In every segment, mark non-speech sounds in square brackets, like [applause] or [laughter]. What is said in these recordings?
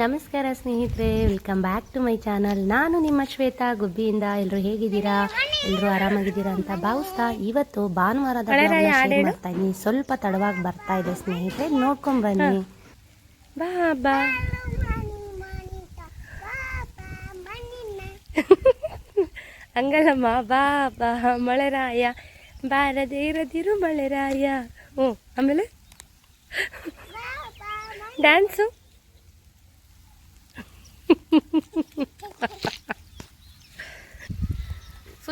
ನಮಸ್ಕಾರ ಸ್ನೇಹಿತರೆ welcome back to my channel ನಾನು ನಿಮ್ಮ ಶ್ವೇತಾ ಗುಬ್ಬಿಯಿಂದ. ಎಲ್ಲರೂ ಹೇಗಿದ್ದೀರಾ? ಎಲ್ಲರೂ ಆರಾಮಾಗಿದ್ದೀರಾ ಅಂತ ಭಾವಿಸ್ತಾ ಇವತ್ತು ಭಾನುವಾರದ vlogನ ಮಾಡ್ತಾ ಇದ್ದೀನಿ. ಸ್ವಲ್ಪ ತಡವಾಗಿ ಬರ್ತಾ ಇದೆ ಸ್ನೇಹಿತರೆ ನೋಡ್ಕೊಂಡ್ ಬನ್ನಿ. ಬಾ ಬಾ. [laughs] ಹಂಗಲ್ಲಮ್ಮ ಬಾ ಬಾ. ಮಳೆರಾಯ ಬಾರದೇ ಇರದಿರು ಮಳೆರಾಯ. ಹ್ಞೂ ಆಮೇಲೆ? ಡ್ಯಾನ್ಸು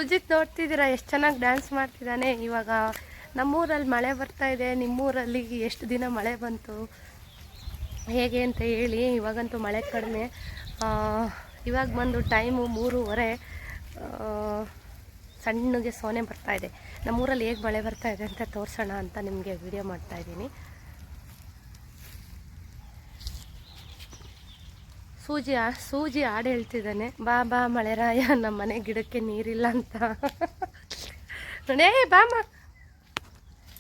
ಸುಜಿತ್ ನೋಡ್ತಿದ್ದೀರಾ? ಎಷ್ಟು ಚೆನ್ನಾಗಿ ಡ್ಯಾನ್ಸ್ ಮಾಡ್ತಿದ್ದಾನೆ. ಇವಾಗ ನಮ್ಮೂರಲ್ಲಿ ಮಳೆ ಬರ್ತಾ ಇದೆ. ನಿಮ್ಮೂರಲ್ಲಿ ಎಷ್ಟು ದಿನ ಮಳೆ ಬಂತು? ಹೇಗೆ ಅಂತ ಹೇಳಿ. ಇವಾಗಂತೂ ಮಳೆ ಕಡಿಮೆ. ಇವಾಗ ಬಂದು ಟೈಮು ಮೂರುವರೆ ಸಣ್ಣಗೆ ಸೋನೆ ಬರ್ತಾ ಇದೆ. ನಮ್ಮೂರಲ್ಲಿ ಹೇಗೆ ಮಳೆ ಬರ್ತಾ ಇದೆ ಅಂತ ತೋರಿಸೋಣ ಅಂತ ನಿಮಗೆ ವಿಡಿಯೋ ಮಾಡ್ತಾ ಸೂಜಿ ಸೂಜಿ ಹಾಡು ಹೇಳ್ತಿದ್ದಾನೆ. ಬಾ ಬಾ ಮಳೆರಾಯ ನಮ್ಮ ಮನೆ ಗಿಡಕ್ಕೆ ನೀರಿಲ್ಲ ಅಂತ. ನೋಡೇ ಬಾಮ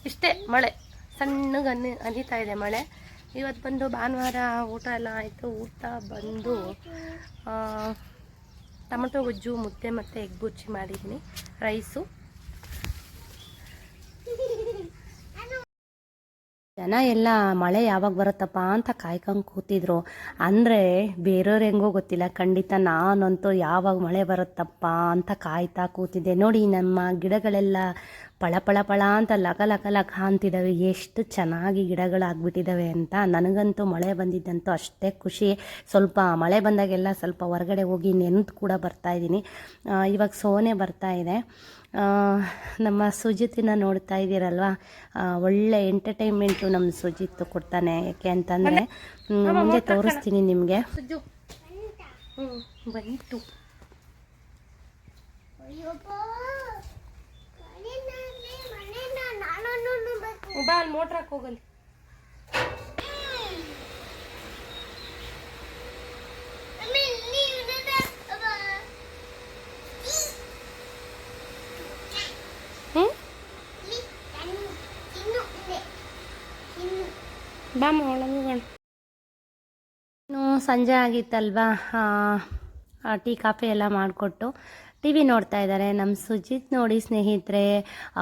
ಇಷ್ಟೇ ಮಳೆ. ಸಣ್ಣಗೆ ಅನ್ನಿ ಅನಿತಾ ಇದೆ ಮಳೆ. ಇವತ್ತು ಬಂದು ಭಾನುವಾರ ಊಟ ಎಲ್ಲ ಆಯಿತು. ಊಟ ಬಂದು ಟೊಮಟೊ ಗೊಜ್ಜು, ಮುದ್ದೆ ಮತ್ತು ಎಗ್ ಬುರ್ಜಿ ಮಾಡಿದ್ದೀನಿ. ರೈಸು. ಜನ ಎಲ್ಲ ಮಳೆ ಯಾವಾಗ ಬರುತ್ತಪ್ಪ ಅಂತ ಕಾಯ್ಕೊಂಡು ಕೂತಿದ್ರು. ಅಂದರೆ ಬೇರೆಯವ್ರು ಹೆಂಗೋ ಗೊತ್ತಿಲ್ಲ. ಖಂಡಿತ ನಾನಂತೂ ಯಾವಾಗ ಮಳೆ ಬರುತ್ತಪ್ಪ ಅಂತ ಕಾಯ್ತಾ ಕೂತಿದ್ದೆ. ನೋಡಿ ನಮ್ಮ ಗಿಡಗಳೆಲ್ಲ ಪಳ ಪಳ ಪಳ ಅಂತ ಲಕ ಲಕ ಲಕ ಅಂತಿದ್ದಾವೆ ಎಷ್ಟು ಚೆನ್ನಾಗಿ ಗಿಡಗಳಾಗ್ಬಿಟ್ಟಿದ್ದಾವೆ ಅಂತ ನನಗಂತೂ ಮಳೆ ಬಂದಿದ್ದಂತೂ ಅಷ್ಟೇ ಖುಷಿ. ಸ್ವಲ್ಪ ಮಳೆ ಬಂದಾಗೆಲ್ಲ ಸ್ವಲ್ಪ ಹೊರಗಡೆ ಹೋಗಿ ನೆನೆದು ಕೂಡ ಬರ್ತಾ ಇದ್ದೀನಿ. ಇವಾಗ ಸೋನೆ ಬರ್ತಾ ಇದೆ. ನಮ್ಮ ಸುಜಿತಿನ ನೋಡ್ತಾ ಇದ್ದೀರಲ್ವ? ಒಳ್ಳೆ ಎಂಟರ್ಟೈನ್ಮೆಂಟು ನಮ್ಮ ಸುಜಿತ್ ಕೊಡ್ತಾನೆ. ಯಾಕೆ ಅಂತಂದರೆ ಮುಂದೆ ತೋರಿಸ್ತೀನಿ ನಿಮಗೆ. ಬಂತು ಬಾ, ಅಲ್ಲಿ ಮೋಟ್ರ್ ಹಾಕಿ ಹೋಗಲ್ಲಿ ಹ್ಞೂ ಬಾಮ್ಮ ಒಳಗೆ ಹೋಗೋಣ. ಇನ್ನು ಸಂಜೆ ಆಗಿತ್ತಲ್ವಾ? ಟೀ, ಕಾಫಿ ಎಲ್ಲ ಮಾಡಿಕೊಟ್ಟು ಟಿ ವಿ ನೋಡ್ತಾ ಇದ್ದಾರೆ. ನಮ್ಮ ಸುಜಿತ್ ನೋಡಿ ಸ್ನೇಹಿತರೆ,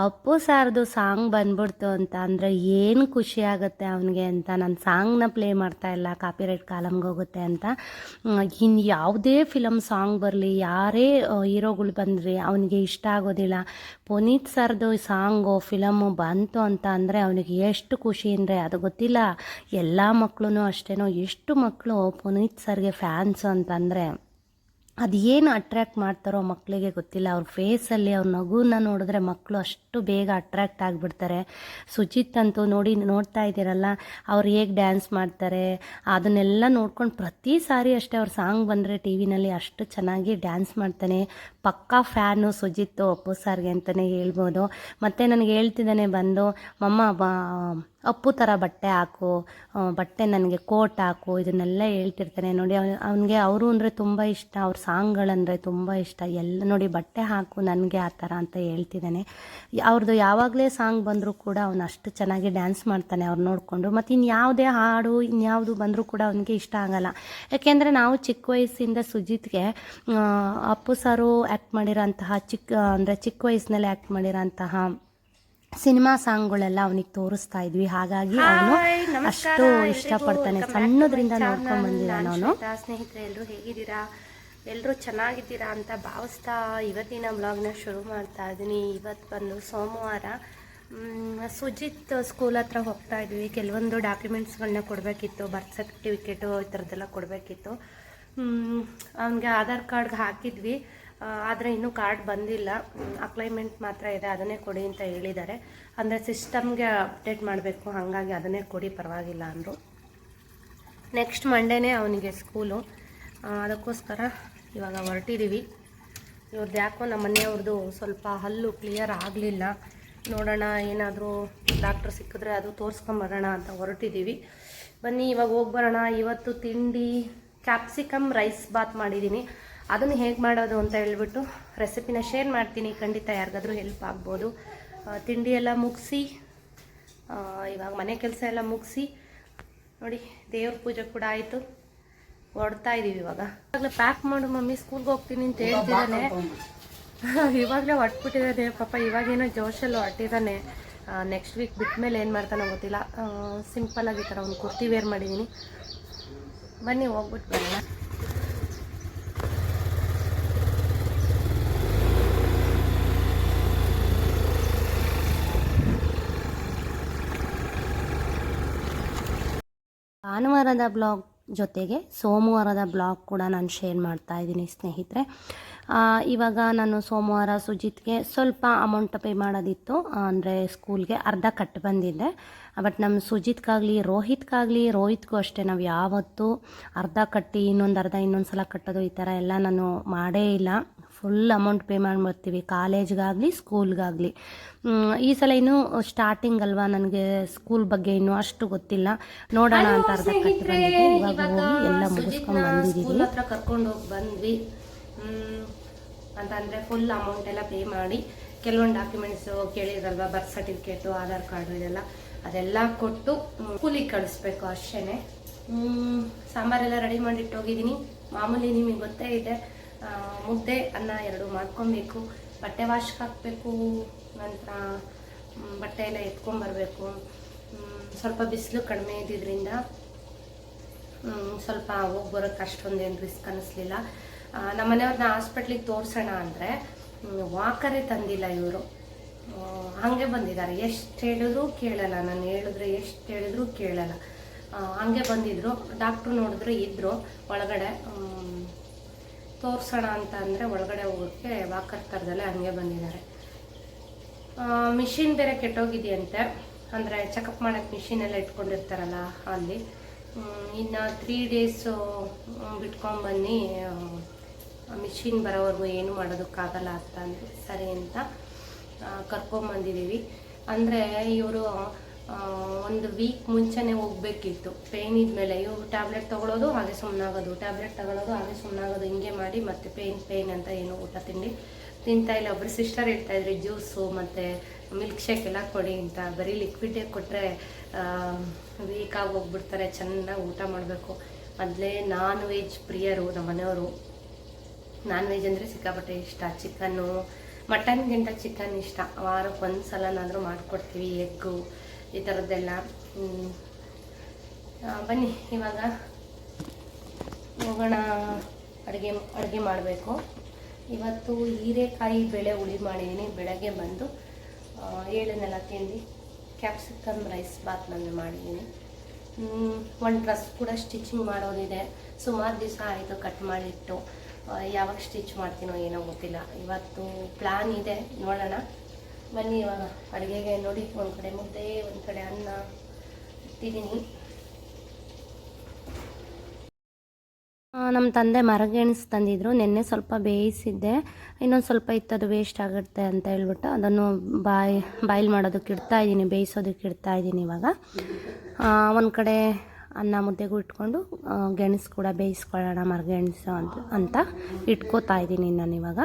ಅಪ್ಪು ಸಾರ್ದು ಸಾಂಗ್ ಬಂದ್ಬಿಡ್ತು ಅಂತ ಅಂದರೆ ಏನು ಖುಷಿ ಆಗುತ್ತೆ ಅವನಿಗೆ ಅಂತ. ನಾನು ಸಾಂಗ್ನ ಪ್ಲೇ ಮಾಡ್ತಾ ಇಲ್ಲ ಕಾಪಿರೈಟ್ ಕಾಲಮ್ಗೆ ಹೋಗುತ್ತೆ ಅಂತ. ಇನ್ನು ಯಾವುದೇ ಫಿಲಮ್ ಸಾಂಗ್ ಬರಲಿ, ಯಾರೇ ಹೀರೋಗಳು ಬಂದ್ರಿ, ಅವನಿಗೆ ಇಷ್ಟ ಆಗೋದಿಲ್ಲ. ಪುನೀತ್ ಸರ್ದು ಸಾಂಗು ಫಿಲಮು ಬಂತು ಅಂತ ಅಂದರೆ ಅವನಿಗೆ ಎಷ್ಟು ಖುಷಿ ಅಂದರೆ ಅದು ಗೊತ್ತಿಲ್ಲ. ಎಲ್ಲ ಮಕ್ಕಳು ಅಷ್ಟೇನೋ, ಎಷ್ಟು ಮಕ್ಕಳು ಪುನೀತ್ ಸರ್ಗೆ ಫ್ಯಾನ್ಸು ಅಂತಂದರೆ ಅದು ಏನು ಅಟ್ರ್ಯಾಕ್ಟ್ ಮಾಡ್ತಾರೋ ಮಕ್ಕಳಿಗೆ ಗೊತ್ತಿಲ್ಲ. ಅವ್ರ ಫೇಸಲ್ಲಿ ಅವ್ರ ನಗುನ ನೋಡಿದ್ರೆ ಮಕ್ಕಳು ಅಷ್ಟು ಬೇಗ ಅಟ್ರ್ಯಾಕ್ಟ್ ಆಗಿಬಿಡ್ತಾರೆ. ಸುಜಿತ್ ಅಂತೂ ನೋಡಿ ನೋಡ್ತಾ ಇದ್ದೀರಲ್ಲ, ಅವ್ರು ಹೇಗೆ ಡ್ಯಾನ್ಸ್ ಮಾಡ್ತಾರೆ, ಅದನ್ನೆಲ್ಲ ನೋಡ್ಕೊಂಡು ಪ್ರತಿ ಸಾರಿ ಅಷ್ಟೇ ಅವ್ರ ಸಾಂಗ್ ಬಂದರೆ ಟಿ ವಿನಲ್ಲಿ ಅಷ್ಟು ಚೆನ್ನಾಗಿ ಡ್ಯಾನ್ಸ್ ಮಾಡ್ತಾನೆ. ಪಕ್ಕಾ ಫ್ಯಾನು ಸುಜಿತ್ ಅಪ್ಪು ಸಾರ್ಗೆ ಅಂತಲೇ ಹೇಳ್ಬೋದು. ಮತ್ತು ನನಗೆ ಹೇಳ್ತಿದ್ದಾನೆ ಬಂದು, ಮಮ್ಮ, ಬಾ ಅಪ್ಪು ಥರ ಬಟ್ಟೆ ಹಾಕು ಬಟ್ಟೆ ನನಗೆ ಕೋಟ್ ಹಾಕು, ಇದನ್ನೆಲ್ಲ ಹೇಳ್ತಿರ್ತಾನೆ. ನೋಡಿ ಅವನಿಗೆ ಅವರು ಅಂದರೆ ತುಂಬ ಇಷ್ಟ, ಅವ್ರ ಸಾಂಗ್ಗಳಂದರೆ ತುಂಬ ಇಷ್ಟ. ಎಲ್ಲ ನೋಡಿ, ಬಟ್ಟೆ ಹಾಕು ನನಗೆ ಆ ಥರ ಅಂತ ಹೇಳ್ತಿದ್ದಾನೆ. ಅವ್ರದ್ದು ಯಾವಾಗಲೇ ಸಾಂಗ್ ಬಂದರೂ ಕೂಡ ಅವನು ಅಷ್ಟು ಚೆನ್ನಾಗಿ ಡ್ಯಾನ್ಸ್ ಮಾಡ್ತಾನೆ ಅವ್ರು ನೋಡಿಕೊಂಡು. ಮತ್ತು ಇನ್ಯಾವುದೇ ಹಾಡು ಇನ್ಯಾವುದು ಬಂದರೂ ಕೂಡ ಅವನಿಗೆ ಇಷ್ಟ ಆಗಲ್ಲ. ಯಾಕೆಂದರೆ ನಾವು ಚಿಕ್ಕ ವಯಸ್ಸಿಂದ ಸುಜಿತ್ಗೆ ಅಪ್ಪು ಸಾರು ಆ್ಯಕ್ಟ್ ಮಾಡಿರೋಂತಹ ಚಿಕ್ಕ ಅಂದರೆ ಚಿಕ್ಕ ವಯಸ್ಸಿನಲ್ಲಿ ಆ್ಯಕ್ಟ್ ಮಾಡಿರೋಂತಹ ಸಿನಿಮಾ ಸಾಂಗ್ಗಳೆಲ್ಲ ಅವನಿಗೆ ತೋರಿಸ್ತಾ ಇದ್ವಿ. ಹಾಗಾಗಿ ಅವನು ಅಷ್ಟು ಇಷ್ಟಪಡ್ತಾನೆ. ಸಣ್ಣದ್ರಿಂದ ನೋಡ್ಕೊಂಡ್ ಬಂದಿದ್ದಾನೆ ಅವನು. ಸ್ನೇಹಿತರೆ ಎಲ್ಲರೂ ಹೇಗಿದ್ದೀರಾ? ಎಲ್ಲರೂ ಚೆನ್ನಾಗಿದ್ದೀರಾ ಅಂತ ಭಾವಿಸ್ತಾ ಇವತ್ತಿನ ಬ್ಲಾಗ್ನ ಶುರು ಮಾಡ್ತಾ ಇದ್ದೀನಿ. ಇವತ್ತು ಬಂದು ಸೋಮವಾರ ಸುಜಿತ್ ಸ್ಕೂಲ್ ಹತ್ರ ಹೋಗ್ತಾ ಇದ್ವಿ. ಕೆಲವೊಂದು ಡಾಕ್ಯುಮೆಂಟ್ಸ್ಗಳನ್ನ ಕೊಡಬೇಕಿತ್ತು. ಬರ್ತ್ ಸರ್ಟಿಫಿಕೇಟು ಈ ಥರದ್ದೆಲ್ಲ ಕೊಡಬೇಕಿತ್ತು. ಅವನಿಗೆ ಆಧಾರ್ ಕಾರ್ಡ್ಗೆ ಹಾಕಿದ್ವಿ. ಆದರೆ ಇನ್ನೂ ಕಾರ್ಡ್ ಬಂದಿಲ್ಲ. ಅಪ್ಲೈಮೆಂಟ್ ಮಾತ್ರ ಇದೆ, ಅದನ್ನೇ ಕೊಡಿ ಅಂತ ಹೇಳಿದ್ದಾರೆ. ಅಂದರೆ ಸಿಸ್ಟಮ್ಗೆ ಅಪ್ಡೇಟ್ ಮಾಡಬೇಕು, ಹಾಗಾಗಿ ಅದನ್ನೇ ಕೊಡಿ, ಪರವಾಗಿಲ್ಲ ಅಂದರು. ನೆಕ್ಸ್ಟ್ ಮಂಡೇನೇ ಅವನಿಗೆ ಸ್ಕೂಲು ಅದಕ್ಕೋಸ್ಕರ ಇವಾಗ ಹೊರಟಿದ್ದೀವಿ ಇವ್ರದ್ದು ಯಾಕೋ ನಮ್ಮ ಮನೆಯವ್ರದ್ದು ಸ್ವಲ್ಪ ಹಲ್ಲು ಕ್ಲಿಯರ್ ಆಗಲಿಲ್ಲ. ನೋಡೋಣ, ಏನಾದರೂ ಡಾಕ್ಟ್ರ್ ಸಿಕ್ಕಿದ್ರೆ ಅದು ತೋರಿಸ್ಕೊಂಬರೋಣ ಅಂತ ಹೊರಟಿದ್ದೀವಿ ಬನ್ನಿ, ಇವಾಗ ಹೋಗಿ ಬರೋಣ ಇವತ್ತು ತಿಂಡಿ ಕ್ಯಾಪ್ಸಿಕಮ್ ರೈಸ್ ಬಾತ್ ಮಾಡಿದ್ದೀನಿ ಅದನ್ನು ಹೇಗೆ ಮಾಡೋದು ಅಂತ ಹೇಳ್ಬಿಟ್ಟು ರೆಸಿಪಿನ ಶೇರ್ ಮಾಡ್ತೀನಿ. ಖಂಡಿತ ಯಾರಿಗಾದ್ರೂ ಹೆಲ್ಪ್ ಆಗ್ಬೋದು. ತಿಂಡಿ ಎಲ್ಲ ಮುಗಿಸಿ ಇವಾಗ ಮನೆ ಕೆಲಸ ಎಲ್ಲ ಮುಗಿಸಿ ನೋಡಿ ದೇವ್ರ ಪೂಜೆ ಕೂಡ ಆಯಿತು. ಹೊಡ್ತಾ ಇದ್ದೀವಿ ಇವಾಗ. ಇವಾಗಲೇ ಪ್ಯಾಕ್ ಮಾಡು ಮಮ್ಮಿ ಸ್ಕೂಲ್ಗೆ ಹೋಗ್ತೀನಿ ಅಂತ ಹೇಳ್ತಿದ್ದಾನೆ. [laughs] ಇವಾಗಲೇ ಹೊಟ್ಬಿಟ್ಟಿದ್ದಾನೆ ಪಾಪ ಇವಾಗೇನೋ ಜೋಶಲ್ಲಿ ಹೊಟ್ಟಿದ್ದಾನೆ ನೆಕ್ಸ್ಟ್ ವೀಕ್ ಬಿಟ್ಮೇಲೆ ಏನು ಮಾಡ್ತಾನೋ ಗೊತ್ತಿಲ್ಲ. ಸಿಂಪಲ್ ಆಗಿ ಈ ಥರ ಒಂದು ಕುರ್ತಿ ವೇರ್ ಮಾಡಿದ್ದೀನಿ ಬನ್ನಿ ಹೋಗ್ಬಿಟ್ಟು ಬರೋಣ. ಭಾನುವಾರದ ಬ್ಲಾಗ್ ಜೊತೆಗೆ ಸೋಮವಾರದ ಬ್ಲಾಗ್ ಕೂಡ ನಾನು ಶೇರ್ ಮಾಡ್ತಾ ಇದ್ದೀನಿ ಸ್ನೇಹಿತರೆ. ಇವಾಗ ನಾನು ಸೋಮವಾರ ಸುಜಿತ್ಗೆ ಸ್ವಲ್ಪ ಅಮೌಂಟ್ ಪೇ ಮಾಡೋದಿತ್ತು. ಅಂದರೆ ಸ್ಕೂಲ್ಗೆ ಅರ್ಧ ಕಟ್ಟು ಬಂದಿದ್ದೆ ಬಟ್ ನಮ್ಮ ಸುಜಿತ್ಗಾಗಲಿ, ರೋಹಿತ್ಗಾಗಲಿ, ರೋಹಿತ್ಗೂ ಅಷ್ಟೇ ನಾವು ಯಾವತ್ತೂ ಅರ್ಧ ಕಟ್ಟಿ ಇನ್ನೊಂದು ಅರ್ಧ ಇನ್ನೊಂದು ಸಲ ಕಟ್ಟೋದು ಈ ಥರ ಎಲ್ಲ ನಾನು ಮಾಡೇ ಇಲ್ಲ. ಫುಲ್ ಅಮೌಂಟ್ ಪೇ ಮಾಡಿಬಿಡ್ತೀವಿ ಕಾಲೇಜ್ಗಾಗಲಿ ಸ್ಕೂಲ್ಗಾಗಲಿ ಈ ಸಲ ಇನ್ನು ಸ್ಟಾರ್ಟಿಂಗ್ ಅಲ್ವಾ ನನಗೆ ಸ್ಕೂಲ್ ಬಗ್ಗೆ ಇನ್ನೂ ಅಷ್ಟು ಗೊತ್ತಿಲ್ಲ. ನೋಡೋಣ ಅಂತ ಅರ್ಧ ಇವಾಗ ಹೋಗಿ ಎಲ್ಲ ಮುಗಿಸ್ಕೊಂಡು ಬಂದಿದ್ದೀವಿ ಹತ್ರ ಕರ್ಕೊಂಡು ಹೋಗಿ ಬಂದ್ವಿ. ಅಂತಂದರೆ ಫುಲ್ ಅಮೌಂಟ್ ಎಲ್ಲ ಪೇ ಮಾಡಿ ಕೆಲವೊಂದು ಡಾಕ್ಯುಮೆಂಟ್ಸು ಕೇಳಿದ್ರಲ್ವಾ ಬರ್ತ್ ಸರ್ಟಿಫಿಕೇಟು ಆಧಾರ್ ಕಾರ್ಡು ಇದೆಲ್ಲ ಅದೆಲ್ಲ ಕೊಟ್ಟು ಸ್ಕೂಲಿಗೆ ಕಳಿಸ್ಬೇಕು ಅಷ್ಟೇ ಸಾಂಬಾರೆಲ್ಲ ರೆಡಿ ಮಾಡಿಟ್ಟು ಹೋಗಿದ್ದೀನಿ. ಮಾಮೂಲಿ ನಿಮಗೆ ಗೊತ್ತೇ ಇದೆ ಮುದ್ದೆ ಅನ್ನ ಎರಡು ಮಾಡ್ಕೊಬೇಕು. ಬಟ್ಟೆ ವಾಶ್ಗೆ ಹಾಕಬೇಕು, ನಂತರ ಬಟ್ಟೆ ಎಲ್ಲ ಎತ್ಕೊಂಬರ್ಬೇಕು ಸ್ವಲ್ಪ ಬಿಸಿಲು ಕಡಿಮೆ ಇದ್ದಿದ್ದರಿಂದ ಸ್ವಲ್ಪ ಹೋಗಿ ಬರೋಕ್ಕೆ ಅಷ್ಟೊಂದೇನು ರಿಸ್ಕ್ ಅನ್ನಿಸ್ಲಿಲ್ಲ ನಮ್ಮ ಮನೆಯವ್ರನ್ನ ಹಾಸ್ಪಿಟ್ಲಿಗೆ ತೋರಿಸೋಣ ಅಂದರೆ ವಾಕರೇ ತಂದಿಲ್ಲ ಇವರು. ಹಾಗೆ ಬಂದಿದ್ದಾರೆ. ಎಷ್ಟು ಹೇಳಿದ್ರು ಕೇಳಲ್ಲ. ನಾನು ಹೇಳಿದ್ರೆ ಎಷ್ಟು ಹೇಳಿದ್ರು ಕೇಳಲ್ಲ. ಹಂಗೆ ಬಂದಿದ್ರು. ಡಾಕ್ಟ್ರು ನೋಡಿದ್ರು ಇದ್ದರು ಒಳಗಡೆ. ತೋರಿಸೋಣ ಅಂತ ಅಂದರೆ ಒಳಗಡೆ ಹೋಗೋಕ್ಕೆ ವಾಕರ್ ಥರದಲ್ಲೇ ಹಂಗೆ ಬಂದಿದ್ದಾರೆ. ಮಿಷಿನ್ ಬೇರೆ ಕೆಟ್ಟೋಗಿದೆಯಂತೆ. ಅಂದರೆ ಚೆಕಪ್ ಮಾಡೋಕ್ಕೆ ಮಿಷಿನೆಲ್ಲ ಇಟ್ಕೊಂಡಿರ್ತಾರಲ್ಲ ಅಲ್ಲಿ. ಇನ್ನು ತ್ರೀ ಡೇಸು ಬಿಟ್ಕೊಂಡ್ಬನ್ನಿ ಮಿಷಿನ್ ಬರೋವರೆಗೂ ಏನು ಮಾಡೋದಕ್ಕಾಗಲ್ಲ ಅಂತ ಅಂದರೆ ಸರಿ ಅಂತ ಕರ್ಕೊಂಬಂದಿದ್ದೀವಿ ಅಂದರೆ ಇವರು ಒಂದು ವೀಕ್ ಮುಂಚೆನೇ ಹೋಗ್ಬೇಕಿತ್ತು. ಪೇಯ್ನ್ ಇದ್ಮೇಲೆ ಇವು ಟ್ಯಾಬ್ಲೆಟ್ ತೊಗೊಳೋದು, ಹಾಗೆ ಸುಮ್ಮನಾಗೋದು ಟ್ಯಾಬ್ಲೆಟ್ ತಗೊಳ್ಳೋದು ಹಾಗೆ ಸುಮ್ಮನಾಗೋದು ಹಿಂಗೆ ಮಾಡಿ ಮತ್ತೆ ಪೇಯ್ನ್ ಪೇಯ್ನ್ ಅಂತ ಏನು ಊಟ ತಿಂಡಿ ತಿಂತಾ ಇಲ್ಲ. ಒಬ್ಬರು ಸಿಸ್ಟರ್ ಹೇಳ್ತಾ ಇದ್ರಿ ಜ್ಯೂಸು ಮತ್ತು ಮಿಲ್ಕ್ ಶೇಕ್ ಎಲ್ಲ ಕೊಡಿ ಅಂತ. ಬರೀ ಲಿಕ್ವಿಡೇ ಕೊಟ್ಟರೆ ವೀಕ್ ಆಗಿ ಹೋಗ್ಬಿಡ್ತಾರೆ, ಚೆನ್ನಾಗಿ ಊಟ ಮಾಡಬೇಕು. ಮೊದಲೇ ನಾನ್ ವೆಜ್ ಪ್ರಿಯರು ನಮ್ಮ ಮನೆಯವರು. ನಾನ್ ವೆಜ್ ಅಂದರೆ ಸಿಕ್ಕಾಪಟ್ಟೆ ಇಷ್ಟ. ಚಿಕನ್ನು ಮಟನ್ಗಿಂತ ಚಿಕನ್ ಇಷ್ಟ. ವಾರಕ್ಕೆ ಒಂದು ಸಲನಾದರೂ ಮಾಡಿಕೊಡ್ತೀವಿ, ಎಗ್ಗು. ಈ ಥರದ್ದೆಲ್ಲ ಬನ್ನಿ, ಇವಾಗ ಹೋಗೋಣ. ಅಡುಗೆ ಅಡುಗೆ ಮಾಡಬೇಕು. ಇವತ್ತು ಹೀರೆಕಾಯಿ ಬೆಳೆ ಹುಳಿ ಮಾಡಿದ್ದೀನಿ ಬೆಳಗ್ಗೆ ಬಂದು ಏಳನ್ನೆಲ್ಲ ತಿಂದು ಕ್ಯಾಪ್ಸಿಕಮ್ ರೈಸ್ ಬಾತ್ ನಾನು ಮಾಡಿದ್ದೀನಿ ಒಂದು ಡ್ರೆಸ್ ಕೂಡ ಸ್ಟಿಚಿಂಗ್ ಮಾಡೋದಿದೆ. ಸುಮಾರು ದಿವಸ ಆಯಿತು ಕಟ್ ಮಾಡಿಟ್ಟು. ಯಾವಾಗ ಸ್ಟಿಚ್ ಮಾಡ್ತೀನೋ ಏನೋ ಗೊತ್ತಿಲ್ಲ. ಇವತ್ತು ಪ್ಲ್ಯಾನ್ ಇದೆ, ನೋಡೋಣ. ಬನ್ನಿ ಇವಾಗ. ಅಡುಗೆಗೆ ನೋಡಿ, ಒಂದು ಕಡೆ ಮುದ್ದೆ, ಒಂದು ಕಡೆ ಅನ್ನ ಇಟ್ಟಿದ್ದೀನಿ. ನಮ್ಮ ತಂದೆ ಮರಗೆಣಸು ತಂದಿದ್ರು. ನಿನ್ನೆ ಸ್ವಲ್ಪ ಬೇಯಿಸಿದ್ದೆ. ಇನ್ನೊಂದು ಸ್ವಲ್ಪ ಇತ್ತದು ವೇಸ್ಟ್ ಆಗುತ್ತೆ ಅಂತ ಹೇಳ್ಬಿಟ್ಟು ಅದನ್ನು ಬಾಯ್, ಬಾಯ್ಲ್ ಮಾಡೋದಕ್ಕೆ ಇಡ್ತಾ ಇದ್ದೀನಿ, ಬೇಯಿಸೋದಕ್ಕೆ ಇಡ್ತಾ ಇದ್ದೀನಿ ಇವಾಗ. ಒಂದು ಕಡೆ ಅನ್ನ ಮುದ್ದೆಗೂ ಇಟ್ಕೊಂಡು ಗೆಣಸು ಕೂಡ ಬೇಯಿಸ್ಕೊಳ್ಳೋಣ ಮರಗೆಣಸು ಅಂತ ಅಂತ ಇಟ್ಕೋತಾ ಇದ್ದೀನಿ ನಾನು ಇವಾಗ.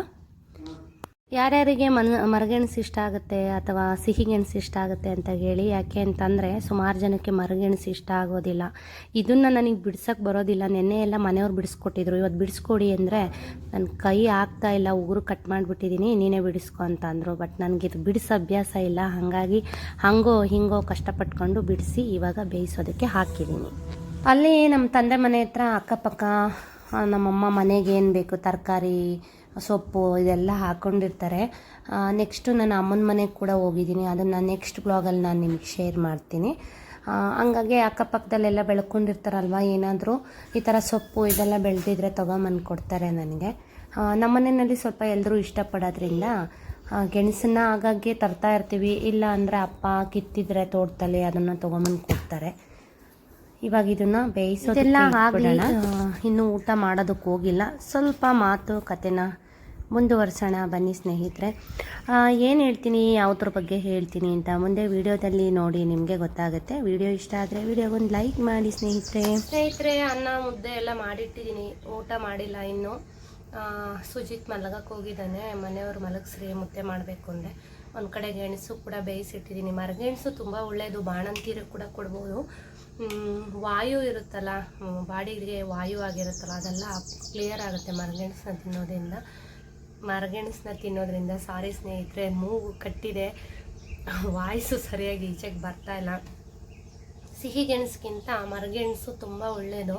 ಯಾರ್ಯಾರಿಗೆ ಮನ, ಮರಗೆಣಸು ಇಷ್ಟ ಆಗುತ್ತೆ ಅಥವಾ ಸಿಹಿ ಗೆಣಸು ಇಷ್ಟ ಆಗುತ್ತೆ ಅಂತ ಹೇಳಿ, ಯಾಕೆ ಅಂತಂದರೆ ಸುಮಾರು ಜನಕ್ಕೆ ಮರಗೆಣಸು ಇಷ್ಟ ಆಗೋದಿಲ್ಲ. ಇದನ್ನು ನನಗೆ ಬಿಡ್ಸೋಕ್ಕೆ ಬರೋದಿಲ್ಲ. ನೆನ್ನೆ ಎಲ್ಲ ಮನೆಯವ್ರು ಬಿಡಿಸ್ಕೊಟ್ಟಿದ್ರು. ಇವತ್ತು ಬಿಡಿಸ್ಕೊಡಿ ಅಂದರೆ ನನ್ನ ಕೈ ಆಗ್ತಾ ಇಲ್ಲ, ಉಗುರು ಕಟ್ ಮಾಡಿಬಿಟ್ಟಿದ್ದೀನಿ ನೀನೇ ಬಿಡಿಸ್ಕೊ ಅಂತ ಅಂದರು. ಬಟ್ ನನಗೆ ಇದು ಬಿಡಿಸೋ ಅಭ್ಯಾಸ ಇಲ್ಲ. ಹಾಗಾಗಿ ಹಂಗೋ ಹಿಂಗೋ ಕಷ್ಟಪಟ್ಕೊಂಡು ಬಿಡಿಸಿ ಇವಾಗ ಬೇಯಿಸೋದಕ್ಕೆ ಹಾಕಿದ್ದೀನಿ ಅಲ್ಲಿ ನಮ್ಮ ತಂದೆ ಮನೆ ಹತ್ರ ಅಕ್ಕಪಕ್ಕ ನಮ್ಮಮ್ಮ ಮನೆಗೆ ಏನು ಬೇಕು, ತರಕಾರಿ ಸೊಪ್ಪು ಇದೆಲ್ಲ ಹಾಕ್ಕೊಂಡಿರ್ತಾರೆ ನೆಕ್ಸ್ಟು ನನ್ನ ಅಮ್ಮನ ಮನೆಗೆ ಕೂಡ ಹೋಗಿದ್ದೀನಿ. ಅದನ್ನು ನೆಕ್ಸ್ಟ್ ಬ್ಲಾಗಲ್ಲಿ ನಾನು ನಿಮಗೆ ಶೇರ್ ಮಾಡ್ತೀನಿ. ಹಂಗಾಗಿ ಅಕ್ಕಪಕ್ಕದಲ್ಲೆಲ್ಲ ಬೆಳ್ಕೊಂಡಿರ್ತಾರಲ್ವ ಏನಾದರೂ ಈ ಥರ ಸೊಪ್ಪು ಇದೆಲ್ಲ ಬೆಳೆದಿದ್ರೆ ತೊಗೊಂಬಂದು ಕೊಡ್ತಾರೆ ನನಗೆ. ನಮ್ಮನೆಯಲ್ಲಿ ನಮ್ಮ ಮನೆಯಲ್ಲಿ ಸ್ವಲ್ಪ ಎಲ್ಲರೂ ಇಷ್ಟಪಡೋದ್ರಿಂದ ಗೆಣಸನ್ನ ಆಗಾಗ್ಗೆ ತರ್ತಾ ಇರ್ತೀವಿ. ಇಲ್ಲ ಅಂದರೆ ಅಪ್ಪ ಕಿತ್ತಿದ್ರೆ ತೋಟದಲ್ಲಿ ಅದನ್ನು ತೊಗೊಂಬಂದು ಕೊಡ್ತಾರೆ. ಇವಾಗ ಇದನ್ನ ಬೇಯಿಸೋದೆಲ್ಲ ಆಗಲಿಲ್ಲ ಇನ್ನೂ ಊಟ ಮಾಡೋದಕ್ಕೆ ಹೋಗಿಲ್ಲ. ಸ್ವಲ್ಪ ಮಾತು ಕತೆನ ಮುಂದುವರ್ಸೋಣ ಬನ್ನಿ ಸ್ನೇಹಿತರೆ. ಏನು ಹೇಳ್ತೀನಿ, ಯಾವುದ್ರ ಬಗ್ಗೆ ಹೇಳ್ತೀನಿ ಅಂತ ಮುಂದೆ ವಿಡಿಯೋದಲ್ಲಿ ನೋಡಿ ನಿಮಗೆ ಗೊತ್ತಾಗುತ್ತೆ. ವಿಡಿಯೋ ಇಷ್ಟ ಆದರೆ ವಿಡಿಯೋಗೊಂದು ಲೈಕ್ ಮಾಡಿ ಸ್ನೇಹಿತರೆ. ಸ್ನೇಹಿತರೆ, ಅನ್ನ, ಮುದ್ದೆ ಎಲ್ಲ ಮಾಡಿಟ್ಟಿದ್ದೀನಿ. ಊಟ ಮಾಡಿಲ್ಲ ಇನ್ನು. ಸುಜಿತ್ ಮಲಗಕ್ಕೆ ಹೋಗಿದ್ದಾನೆ. ಮನೆಯವರು ಮಲಗಿಸ್ರಿ, ಮುದ್ದೆ ಮಾಡಬೇಕು ಅಂದೆ. ಒಂದು ಕಡೆ ಗೆಣಸು ಕೂಡ ಬೇಯಿಸಿಟ್ಟಿದ್ದೀನಿ. ಮರಗೆಣಸು ತುಂಬ ಒಳ್ಳೆಯದು ಬಾಣಂತೀರು ಕೂಡ ಕೊಡ್ಬೋದು. ವಾಯು ಇರುತ್ತಲ್ಲ ಬಾಡಿಗೆ ವಾಯು ಆಗಿರುತ್ತಲ್ಲ, ಅದೆಲ್ಲ ಕ್ಲಿಯರ್ ಆಗುತ್ತೆ ಮರಗೆಣಸನ್ನ ತಿನ್ನೋದ್ರಿಂದ. ಮರಗೆಣಸನ್ನ ತಿನ್ನೋದ್ರಿಂದ ಸಾರಿ ಸ್ನೇಹಿತರೆ, ಮೂಗು ಕಟ್ಟಿದೆ. ವಾಯ್ಸು ಸರಿಯಾಗಿ ಈಚೆಗೆ ಬರ್ತಾ ಇಲ್ಲ. ಸಿಹಿ ಗೆಣಸಿಗಿಂತ ಮರಗೆಣಸು ತುಂಬ ಒಳ್ಳೆಯದು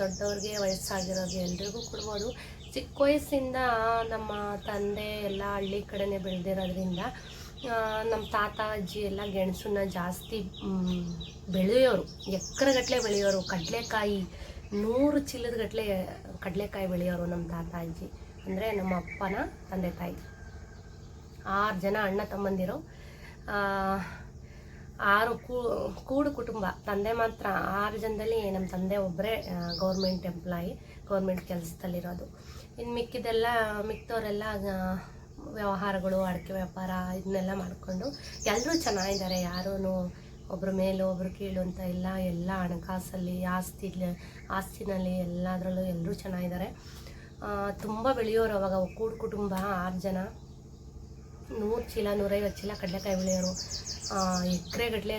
ದೊಡ್ಡವ್ರಿಗೆ ವಯಸ್ಸಾಗಿರೋದು ಎಲ್ರಿಗೂ ಕೊಡ್ಬೋದು. ಚಿಕ್ಕ ವಯಸ್ಸಿಂದ ನಮ್ಮ ತಂದೆ ಎಲ್ಲ ಹಳ್ಳಿ ಕಡೆನೇ ಬೆಳೆದಿರೋದ್ರಿಂದ ನಮ್ಮ ತಾತ, ಅಜ್ಜಿ ಎಲ್ಲ ಗೆಣಸನ್ನ ಜಾಸ್ತಿ ಬೆಳೆಯೋರು. ಎಕರೆಗಟ್ಟಲೆ ಬೆಳೆಯೋರು. ಕಡಲೆಕಾಯಿ, ನೂರು ಚೀಲದ ಗಟ್ಟಲೆ ಕಡಲೆಕಾಯಿ ಬೆಳೆಯೋರು ನಮ್ಮ ತಾತ, ಅಜ್ಜಿ. ಅಂದರೆ ನಮ್ಮ ಅಪ್ಪನ ತಂದೆ ತಾಯಿ. ಆರು ಜನ ಅಣ್ಣ ತಮ್ಮಂದಿರು. ಆರು ಕೂಡು ಕುಟುಂಬ. ತಂದೆ ಮಾತ್ರ ಆರು ಜನದಲ್ಲಿ ನಮ್ಮ ತಂದೆ ಒಬ್ಬರೇ ಗೌರ್ಮೆಂಟ್ ಎಂಪ್ಲಾಯಿ ಗೌರ್ಮೆಂಟ್ ಕೆಲಸದಲ್ಲಿರೋದು. ಇನ್ನು ಮಿಕ್ಕಿದೆಲ್ಲ ಮಿಕ್ಕಿದವರೆಲ್ಲ ವ್ಯವಹಾರಗಳು, ಅಡಿಕೆ ವ್ಯಾಪಾರ ಇದನ್ನೆಲ್ಲ ಮಾಡಿಕೊಂಡು ಎಲ್ಲರೂ ಚೆನ್ನಾಗಿದ್ದಾರೆ. ಯಾರೂ ಒಬ್ಬರ ಮೇಲೂ, ಒಬ್ರು ಕೀಳು ಅಂತ ಇಲ್ಲ. ಎಲ್ಲ ಹಣಕಾಸಲ್ಲಿ ಆಸ್ತಿ ಆಸ್ತಿನಲ್ಲಿ ಎಲ್ಲದರಲ್ಲೂ ಎಲ್ಲರೂ ಚೆನ್ನಾಗಿದ್ದಾರೆ. ತುಂಬ ಬೆಳೆಯೋರು ಅವಾಗ ಕೂಡು ಕುಟುಂಬ, ಆರು ಜನ. ನೂರು ಚೀಲ ನೂರೈವತ್ತು ಚೀಲ ಕಡಲೆಕಾಯಿ ಬೆಳೆಯೋರು. ಎಕರೆಗಟ್ಟಲೆ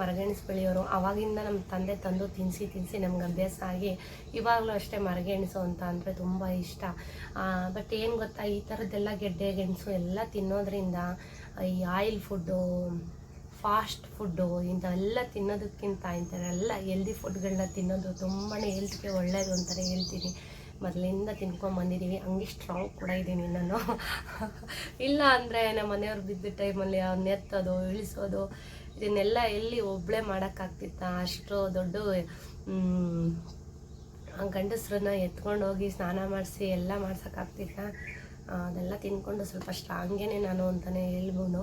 ಮರಗೆಣಸು ಬೆಳೆಯೋರು. ಆವಾಗಿಂದ ನಮ್ಮ ತಂದೆ ತಂದು ತಿನ್ನಿಸಿ ತಿನ್ನಿಸಿ ನಮ್ಗೆ ಅಭ್ಯಾಸ ಆಗಿ ಇವಾಗಲೂ ಅಷ್ಟೇ ಮರಗೆಣಸು ಅಂತ ಅಂದರೆ ತುಂಬ ಇಷ್ಟ. ಬಟ್ ಏನು ಗೊತ್ತಾ, ಈ ಥರದ್ದೆಲ್ಲ ಗೆಡ್ಡೆ, ಗೆಣಸು ಎಲ್ಲ ತಿನ್ನೋದ್ರಿಂದ ಈ ಆಯಿಲ್ ಫುಡ್ಡು, ಫಾಸ್ಟ್ ಫುಡ್ಡು ಇಂಥವೆಲ್ಲ ತಿನ್ನೋದಕ್ಕಿಂತ ಇಂಥವೆಲ್ಲ ಹೆಲ್ದಿ ಫುಡ್ಗಳನ್ನ ತಿನ್ನೋದು ತುಂಬಾ ಹೆಲ್ತ್ಗೆ ಒಳ್ಳೆಯದು ಅಂತಲೇ ಹೇಳ್ತೀನಿ. ಮೊದಲಿಂದ ತಿನ್ಕೊಂಬಂದಿದ್ದೀವಿ ಹಂಗೆ ಸ್ಟ್ರಾಂಗ್ ಕೂಡ ಇದ್ದೀನಿ ನಾನು. ಇಲ್ಲ ಅಂದರೆ ನಮ್ಮ ಮನೆಯವ್ರು ಬಿದ್ದ ಟೈಮಲ್ಲಿ ಅವ್ರನ್ನ ಎತ್ತೋದು ಇಳಿಸೋದು, ಇದನ್ನೆಲ್ಲ ಎಲ್ಲಿ ಒಬ್ಬಳೇ ಮಾಡೋಕ್ಕಾಗ್ತಿತ್ತ ಅಷ್ಟು ದೊಡ್ಡ ಗಂಡಸ್ರನ್ನ ಎತ್ಕೊಂಡು ಹೋಗಿ ಸ್ನಾನ ಮಾಡಿಸಿ ಎಲ್ಲ ಮಾಡ್ಸೋಕ್ಕಾಗ್ತಿತ್ತ ಅದೆಲ್ಲ ತಿನ್ಕೊಂಡು ಸ್ವಲ್ಪ ಸ್ಟ್ರಾಂಗೇನೆ ನಾನು ಅಂತಲೇ ಹೇಳ್ಬೋದು.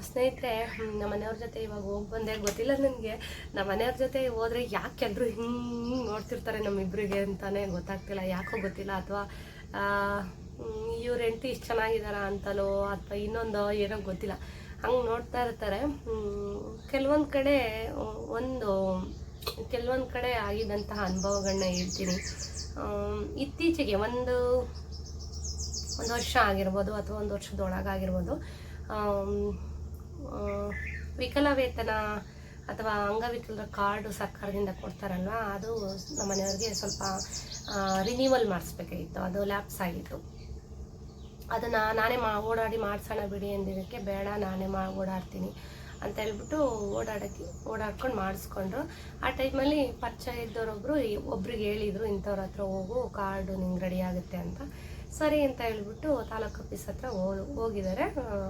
ಸ್ನೇಹಿತರೆ ನಮ್ಮ ಮನೆಯವ್ರ ಜೊತೆ ಇವಾಗ ಹೋಗಿ ಬಂದೆ. ಗೊತ್ತಿಲ್ಲ ನನಗೆ. ನಮ್ಮ ಮನೆಯವ್ರ ಜೊತೆ ಹೋದರೆ ಯಾಕೆ ಎಲ್ಲರೂ ಹಿಂಗೆ ನೋಡ್ತಿರ್ತಾರೆ ನಮ್ಮಿಬ್ಬರಿಗೆ ಅಂತಲೇ ಗೊತ್ತಾಗ್ತಿಲ್ಲ. ಯಾಕೋ ಗೊತ್ತಿಲ್ಲ. ಅಥವಾ ಇವ್ರ ಹೆಂಡತಿ ಇಷ್ಟು ಚೆನ್ನಾಗಿದ್ದಾರ ಅಂತಲೋ ಅಥವಾ ಇನ್ನೊಂದು ಏನೋ ಗೊತ್ತಿಲ್ಲ. ಹಂಗೆ ನೋಡ್ತಾ ಇರ್ತಾರೆ. ಕೆಲವೊಂದು ಕಡೆ, ಒಂದು, ಕೆಲವೊಂದು ಕಡೆ ಆಗಿದ್ದಂತಹ ಅನುಭವಗಳನ್ನ ಹೇಳ್ತೀನಿ. ಇತ್ತೀಚೆಗೆ ಒಂದು ಒಂದು ವರ್ಷ ಆಗಿರ್ಬೋದು ಅಥವಾ ಒಂದು ವರ್ಷದೊಳಗಾಗಿರ್ಬೋದು. ವಿಕಲವೇತನ ಅಥವಾ ಅಂಗವಿಕಲರ ಕಾರ್ಡು ಸರ್ಕಾರದಿಂದ ಕೊಡ್ತಾರಲ್ವ? ಅದು ನಮ್ಮ ಮನೆಯವ್ರಿಗೆ ಸ್ವಲ್ಪ ರಿನ್ಯೂವಲ್ ಮಾಡಿಸ್ಬೇಕಾಗಿತ್ತು. ಅದು ಲ್ಯಾಪ್ಸ್ ಆಗಿತ್ತು. ಅದನ್ನು ನಾನೇ ಮಾ, ಓಡಾಡಿ ಮಾಡಿಸೋಣ ಬಿಡಿ ಅಂದಿದ್ದಕ್ಕೆ ಬೇಡ, ನಾನೇ ಮಾ, ಓಡಾಡ್ತೀನಿ ಅಂತ ಹೇಳ್ಬಿಟ್ಟು ಓಡಾಡೋಕ್ಕೆ, ಓಡಾಡ್ಕೊಂಡು ಮಾಡಿಸ್ಕೊಂಡ್ರು. ಆ ಟೈಮಲ್ಲಿ ಪರಿಚಯ ಇದ್ದವರೊಬ್ಬರು ಒಬ್ರಿಗೆ ಹೇಳಿದರು, ಇಂಥವ್ರ ಹತ್ರ ಹೋಗು, ಕಾರ್ಡು ನಿಂಗೆ ರೆಡಿ ಆಗುತ್ತೆ ಅಂತ. ಸರಿ ಅಂತ ಹೇಳ್ಬಿಟ್ಟು ತಾಲೂಕು ಆಫೀಸ್ ಹತ್ರ ಹೋಗಿದ್ದಾರೆ.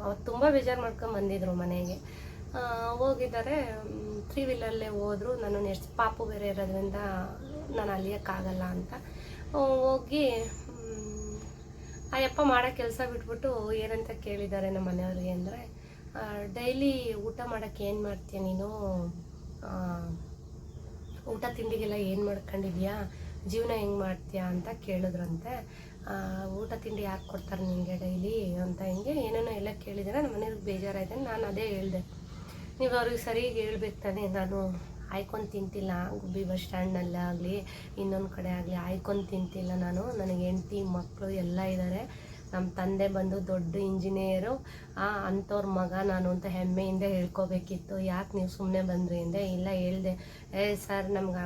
ಅವತ್ತು ತುಂಬ ಬೇಜಾರು ಮಾಡ್ಕೊಂಡು ಬಂದಿದ್ರು ಮನೆಗೆ. ಹೋಗಿದ್ದಾರೆ. ತ್ರೀ ವೀಲರಲ್ಲೇ ಹೋದ್ರು. ನಾನು ನೆಕ್ಸ್ಟ್ ಪಾಪು ಬೇರೆ ಇರೋದ್ರಿಂದ ನಾನು ಅಲಿಯೋಕ್ಕಾಗಲ್ಲ ಅಂತ. ಹೋಗಿ ಅಯ್ಯಪ್ಪ ಮಾಡೋ ಕೆಲಸ ಬಿಟ್ಬಿಟ್ಟು ಏನಂತ ಕೇಳಿದ್ದಾರೆ ನಮ್ಮ ಮನೆಯವ್ರಿಗೆ ಅಂದರೆ ಡೈಲಿ ಊಟ ಮಾಡೋಕ್ಕೆ ಏನು ಮಾಡ್ತೀಯ ನೀನು? ಊಟ ತಿಂಡಿಗೆಲ್ಲ ಏನು ಮಾಡ್ಕೊಂಡಿದ್ಯಾ ಜೀವನ ಹೆಂಗೆ ಮಾಡ್ತೀಯಾ ಅಂತ ಕೇಳಿದ್ರಂತೆ. ಊಟ ತಿಂಡಿ ಯಾಕೆ ಕೊಡ್ತಾರೆ ನಿಮಗೆ ಡೈಲಿ ಅಂತ ಹಿಂಗೆ ಏನೇನೋ ಎಲ್ಲ ಕೇಳಿದರೆ ನಮ್ಮ ಮನೆಯವ್ರಿಗೆ ಬೇಜಾರಾಯ್ತು ನಾನು ಅದೇ ಹೇಳಿದೆ. ನೀವು ಅವ್ರಿಗೆ ಸರಿಯಾಗಿ ಹೇಳ್ಬೇಕು ತಾನೇ, ನಾನು ಆಯ್ಕೊಂಡು ತಿಂತಿಲ್ಲ, ಗುಬ್ಬಿ ಬಸ್ ಸ್ಟ್ಯಾಂಡ್ನಲ್ಲೇ ಆಗಲಿ, ಇನ್ನೊಂದು ಕಡೆ ಆಗಲಿ ಆಯ್ಕೊಂಡು ತಿಂತಿಲ್ಲ ನಾನು. ನನಗೆ ಹೆಂಡತಿ ಮಕ್ಕಳು ಎಲ್ಲ ಇದ್ದಾರೆ ನಮ್ಮ ತಂದೆ ಬಂದು ದೊಡ್ಡ ಇಂಜಿನಿಯರು ಅಂಥವ್ರ ಮಗ ನಾನು ಅಂತ ಹೆಮ್ಮೆಯಿಂದ ಹೇಳ್ಕೊಬೇಕಿತ್ತು. ಯಾಕೆ ನೀವು ಸುಮ್ಮನೆ ಬಂದ್ರಿ ಅಂದೆ? ಇಲ್ಲ, ಹೇಳ್ದೆ. ಏ, ಸರ್, ನಮ್ಗೆ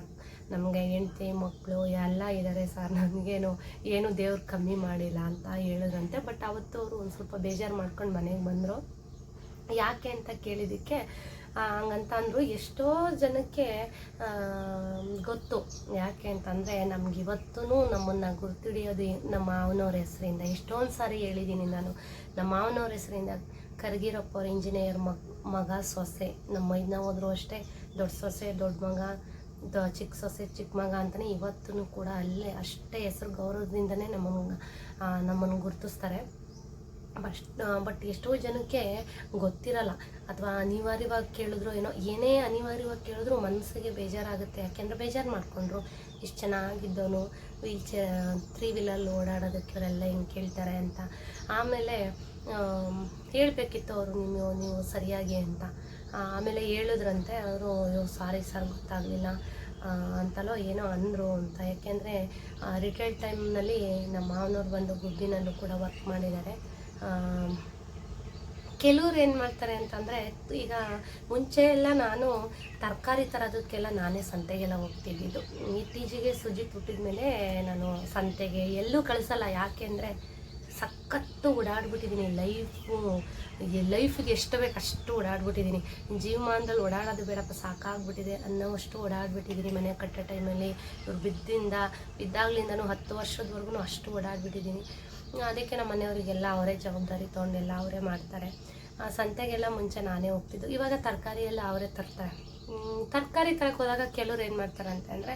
ನಮಗೆ ಹೆಂಡತಿ ಮಕ್ಕಳು ಎಲ್ಲ ಇದ್ದಾರೆ ಸರ್. ನಮಗೇನು, ಏನು ದೇವ್ರು ಕಮ್ಮಿ ಮಾಡಿಲ್ಲ ಅಂತ ಹೇಳಿದ್ರಂತೆ ಬಟ್ ಅವತ್ತು ಅವರು ಒಂದು ಸ್ವಲ್ಪ ಬೇಜಾರು ಮಾಡ್ಕೊಂಡು ಮನೆಗೆ ಬಂದರು. ಯಾಕೆ ಅಂತ ಕೇಳಿದ್ದಕ್ಕೆ ಹಂಗಂತ ಅಂದರು ಎಷ್ಟೋ ಜನಕ್ಕೆ ಗೊತ್ತು. ಯಾಕೆ ಅಂತಂದರೆ ನಮ್ಗೆ ಇವತ್ತೂ ನಮ್ಮನ್ನು ಗುರ್ತಿಡಿಯೋದು ನಮ್ಮ ಮಾವನವ್ರ ಹೆಸರಿಂದ. ಎಷ್ಟೊಂದು ಸಾರಿ ಹೇಳಿದ್ದೀನಿ ನಾನು. ನಮ್ಮ ಮಾವನವ್ರ ಹೆಸರಿಂದ ಕರ್ಗಿರಪ್ಪ ಅವ್ರ ಇಂಜಿನಿಯರ್ ಮಗ ಮಗ ಸೊಸೆ. ನಮ್ಮ ಮೈದ್ನ ಹೋದ್ರು ಅಷ್ಟೇ. ದೊಡ್ಡ ಸೊಸೆ, ದೊಡ್ಡ ಮಗ. ದ- ಚಿಕ್ಕ ಸೊಸೆ ಚಿಕ್ಕ ಮಗ ಅಂತಲೇ ಇವತ್ತೂ ಕೂಡ ಅಲ್ಲೇ ಅಷ್ಟೇ ಹೆಸರು ಗೌರವದಿಂದನೇ ನಮ್ಮನ್ನು ನಮ್ಮನ್ನು ಗುರುತಿಸ್ತಾರೆ. ಬಟ್ ಬಟ್ ಎಷ್ಟೋ ಜನಕ್ಕೆ ಗೊತ್ತಿರಲ್ಲ ಅಥವಾ ಅನಿವಾರ್ಯವಾಗಿ ಕೇಳಿದ್ರು ಏನೋ, ಏನೇ ಅನಿವಾರ್ಯವಾಗಿ ಕೇಳಿದ್ರು ಮನಸ್ಸಿಗೆ ಬೇಜಾರಾಗುತ್ತೆ. ಯಾಕೆಂದ್ರೆ ಬೇಜಾರು ಮಾಡಿಕೊಂಡ್ರು. ಇಷ್ಟು ಚೆನ್ನಾಗಿದ್ದವನು, ವೀಲ್ ಚೇ ತ್ರೀ ವೀಲಲ್ಲಿ ಓಡಾಡೋದಕ್ಕೆ ಅವರೆಲ್ಲ ಹಿಂಗೆ ಕೇಳ್ತಾರೆ ಅಂತ. ಆಮೇಲೆ ಹೇಳಬೇಕಿತ್ತು ಅವರು, ನೀವು ನೀವು ಸರಿಯಾಗಿ ಅಂತ. ಆಮೇಲೆ ಹೇಳಿದ್ರಂತೆ ಅವರು ಸಾರಿ ಸರ್ ಗೊತ್ತಾಗಲಿಲ್ಲ ಅಂತಲೋ ಏನೋ ಅಂದರು ಅಂತ. ಯಾಕೆಂದರೆ ರಿಟೈರ್ಡ್ ಟೈಮ್ನಲ್ಲಿ ನಮ್ಮ ಮಾವನವ್ರು ಬಂದು ಗುಬ್ಬಿನಲ್ಲೂ ಕೂಡ ವರ್ಕ್ ಮಾಡಿದ್ದಾರೆ. ಕೆಲವ್ರು ಏನು ಮಾಡ್ತಾರೆ ಅಂತಂದರೆ, ಈಗ ಮುಂಚೆ ಎಲ್ಲ ನಾನು ತರಕಾರಿ ತರೋದಕ್ಕೆಲ್ಲ ನಾನೇ ಸಂತೆಗೆಲ್ಲ ಹೋಗ್ತಿದ್ದಿದ್ದು. ಇತ್ತೀಚೆಗೆ ಸುಜಿತ್ ಹುಟ್ಟಿದ ಮೇಲೆ ನಾನು ಸಂತೆಗೆ ಎಲ್ಲೂ ಕಳಿಸಲ್ಲ. ಯಾಕೆಂದರೆ ಸಖತ್ತು ಓಡಾಡ್ಬಿಟ್ಟಿದ್ದೀನಿ ಲೈಫು. ಲೈಫಿಗೆ ಎಷ್ಟು ಬೇಕು ಅಷ್ಟು ಓಡಾಡ್ಬಿಟ್ಟಿದ್ದೀನಿ. ಜೀವಮಾನದಲ್ಲಿ ಓಡಾಡೋದು ಬೇಡಪ್ಪ, ಸಾಕಾಗ್ಬಿಟ್ಟಿದೆ ಅನ್ನೋವಷ್ಟು ಓಡಾಡ್ಬಿಟ್ಟಿದ್ದೀನಿ ಮನೆ ಕಟ್ಟೋ ಟೈಮಲ್ಲಿ. ಇವ್ರು ಬಿದ್ದಿಂದ, ಬಿದ್ದಾಗ್ಲಿಂದನೂ ಹತ್ತು ವರ್ಷದವರೆಗೂ ಅಷ್ಟು ಓಡಾಡ್ಬಿಟ್ಟಿದ್ದೀನಿ. ಅದಕ್ಕೆ ನಮ್ಮ ಮನೆಯವರಿಗೆಲ್ಲ ಅವರೇ ಜವಾಬ್ದಾರಿ ತೊಗೊಂಡೆಲ್ಲ ಅವರೇ ಮಾಡ್ತಾರೆ. ಸಂತೆಗೆಲ್ಲ ಮುಂಚೆ ನಾನೇ ಹೋಗ್ತಿದ್ದು. ಇವಾಗ ತರಕಾರಿ ಎಲ್ಲ ಅವರೇ ತರ್ತಾರೆ. ತರಕಾರಿ ತರಕ್ಕೆ ಹೋದಾಗ ಕೆಲವ್ರು ಏನು ಮಾಡ್ತಾರೆ ಅಂತಂದರೆ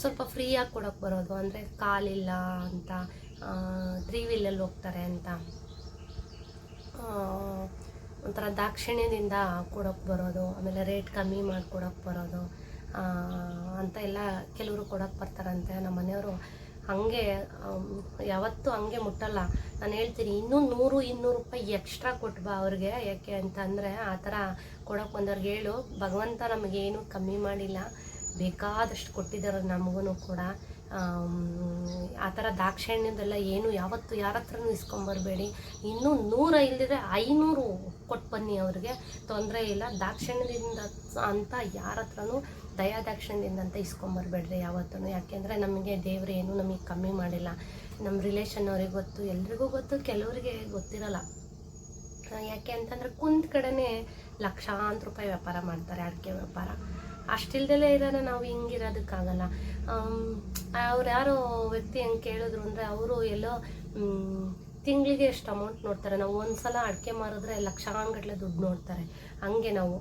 ಸ್ವಲ್ಪ ಫ್ರೀಯಾಗಿ ಕೊಡೋಕೆ ಬರೋದು. ಅಂದರೆ ಕಾಲಿಲ್ಲ ಅಂತ ತ್ರೀ ವೀಲಲ್ಲಿ ಹೋಗ್ತಾರೆ ಅಂತ. ಒಂಥರ ದಾಕ್ಷಿಣ್ಯದಿಂದ ಕೊಡೋಕೆ ಬರೋದು, ಆಮೇಲೆ ರೇಟ್ ಕಮ್ಮಿ ಮಾಡಿ ಕೊಡೋಕೆ ಬರೋದು ಅಂತ ಎಲ್ಲ ಕೆಲವರು ಕೊಡೋಕೆ ಬರ್ತಾರಂತೆ ನಮ್ಮ ಮನೆಯವರು. ಹಾಗೆ ಯಾವತ್ತೂ ಹಂಗೆ ಮುಟ್ಟಲ್ಲ. ನಾನು ಹೇಳ್ತೀನಿ, ಇನ್ನೂ ನೂರು, ಇನ್ನೂರು ರೂಪಾಯಿ ಎಕ್ಸ್ಟ್ರಾ ಕೊಟ್ಟು ಬಾ ಅವ್ರಿಗೆ. ಯಾಕೆ ಅಂತಂದರೆ, ಆ ಥರ ಕೊಡೋಕೆ ಬಂದವ್ರಿಗೆ ಹೇಳು. ಭಗವಂತ ನಮಗೇನು ಕಮ್ಮಿ ಮಾಡಿಲ್ಲ. ಬೇಕಾದಷ್ಟು ಕೊಟ್ಟಿದ್ದಾರೆ ನಮಗೂ ಕೂಡ. ಆ ಥರ ದಾಕ್ಷಿಣ್ಯದೆಲ್ಲ ಏನು ಯಾವತ್ತು ಯಾರ ಹತ್ರನೂ ಇಸ್ಕೊಂಬರ್ಬೇಡಿ ಇನ್ನೂ ನೂರ ಇಲ್ಲದಿದ್ರೆ ಐನೂರು ಕೊಟ್ಟು ಬನ್ನಿ ಅವ್ರಿಗೆ. ತೊಂದರೆ ಇಲ್ಲ. ದಾಕ್ಷಿಣ್ಯದಿಂದ ಅಂತ ಯಾರ ಹತ್ರನೂ ದಯಾ ದಾಕ್ಷಿಣ್ಯದಿಂದ ಅಂತ ಇಸ್ಕೊಂಬರ್ಬೇಡ್ರಿ ಯಾವತ್ತೂ ಯಾಕೆಂದರೆ ನಮಗೆ ದೇವ್ರು ಏನು ನಮಗೆ ಕಮ್ಮಿ ಮಾಡಿಲ್ಲ. ನಮ್ಮ ರಿಲೇಷನ್ ಅವ್ರಿಗೆ ಗೊತ್ತು, ಎಲ್ರಿಗೂ ಗೊತ್ತು, ಕೆಲವರಿಗೆ ಗೊತ್ತಿರಲ್ಲ. ಯಾಕೆ ಅಂತಂದರೆ ಕುಂತ ಕಡೆನೇ ಲಕ್ಷಾಂತರ ರೂಪಾಯಿ ವ್ಯಾಪಾರ ಮಾಡ್ತಾರೆ, ಅಡಿಕೆ ವ್ಯಾಪಾರ. ಅಷ್ಟಿಲ್ದಲೇ ಇರೋಣ ನಾವು ಹಿಂಗಿರೋದಕ್ಕಾಗಲ್ಲ. ಅವ್ರು ಯಾರೋ ವ್ಯಕ್ತಿ ಹೆಂಗೆ ಕೇಳಿದ್ರು ಅಂದರೆ ಅವರು ಎಲ್ಲೋ ತಿಂಗಳಿಗೆ ಎಷ್ಟು ಅಮೌಂಟ್ ನೋಡ್ತಾರೆ. ನಾವು ಒಂದು ಸಲ ಅಡಿಕೆ ಮಾರಿದ್ರೆ ಲಕ್ಷಾಂಗಟ್ಲೆ ದುಡ್ಡು ನೋಡ್ತಾರೆ. ಹಂಗೆ ನಾವು